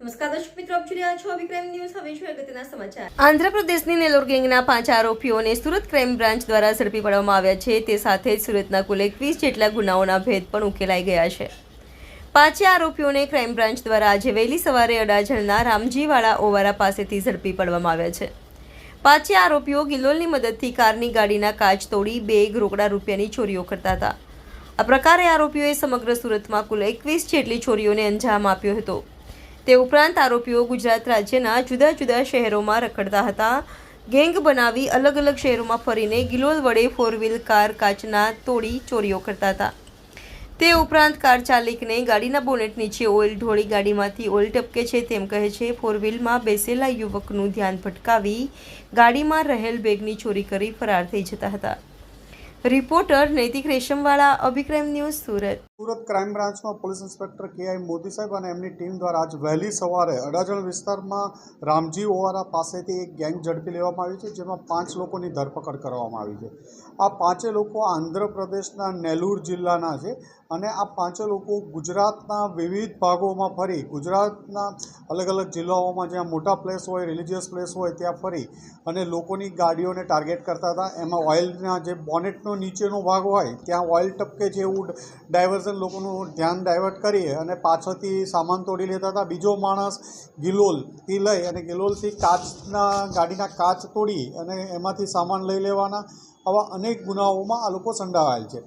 નમસ્કાર દર્શક આંધ્રપ્રદેશની નેલોર ગેંગના પાંચ આરોપીઓને સુરત ક્રાઇમ બ્રાન્ચ દ્વારા ઝડપી પાડવામાં આવ્યા છે. તે સાથે જ સુરતના કુલ એકવીસ જેટલા ગુનાઓના ભેદ પણ ઉકેલાઈ ગયા છે. પાંચે આરોપીઓને ક્રાઇમ બ્રાન્ચ દ્વારા આજે વહેલી સવારે અડાજણના રામજીવાળા ઓવારા પાસેથી ઝડપી પાડવામાં આવ્યા છે. પાંચે આરોપીઓ ગિલોલની મદદથી કારની ગાડીના કાચ તોડી બેગ, રોકડા રૂપિયાની ચોરીઓ કરતા હતા. આ પ્રકારે આરોપીઓએ સમગ્ર સુરતમાં કુલ એકવીસ જેટલી ચોરીઓને અંજામ આપ્યો હતો. તે ઉપરાંત આરોપીઓ ગુજરાત રાજ્યના જુદા જુદા શહેરોમાં રખડતા હતા. ગેંગ બનાવી અલગ અલગ શહેરોમાં ફરીને ગિલોલ વડે ફોર વ્હીલ કાર કાચના તોડી ચોરીઓ કરતા હતા. તે ઉપરાંત કાર ચાલકને ગાડીના બોનેટ નીચે ઓઇલ ઢોળી ગાડીમાંથી ઓઇલ ટપકે છે તેમ કહે છે. ફોર વ્હીલમાં બેસેલા યુવકનું ધ્યાન ભટકાવી ગાડીમાં રહેલ બેગની ચોરી કરી ફરાર થઈ જતા હતા. Reporter Naitik Reshamwala, Abhikram news Surat. Surat crime બ્રાન્ચમાં police inspector K I Modi સાહેબ અને એમની ટીમ દ્વારા આજ વહેલી સવારે અડાજણ વિસ્તારમાં રામજી ઓવારા પાસેથી એક ગેંગ ઝડપી લેવામાં આવી છે, જેમાં પાંચ લોકોની ધરપકડ કરવામાં આવી છે. આ પાંચે લોકો આંધ્રપ્રદેશના નેલુર જિલ્લાના છે અને આ પાંચે લોકો ગુજરાતના વિવિધ ભાગોમાં ફરી, ગુજરાતના અલગ અલગ જિલ્લાઓમાં જ્યાં મોટા પ્લેસ હોય રિલિજિયસ પ્લેસ હોય, ત્યાં ફરી અને લોકોની ગાડીઓને ટાર્ગેટ કરતા હતા. એમાં ઓઇલના જે બોનેટનો નીચેનો ભાગ હોય, ત્યાં ઓઇલ ટપકે છે એવું ડાયવર્ઝન લોકોનું ધ્યાન ડાયવર્ટ કરી અને પાછળથી સામાન તોડી લેતા હતા. બીજો માણસ ગિલોલથી લઈ અને ગિલોલથી કાચના, ગાડીના કાચ તોડી અને એમાંથી સામાન લઈ લેવાના આવા અનેક ગુનાઓમાં આ લોકો સંડોવાયેલ છે.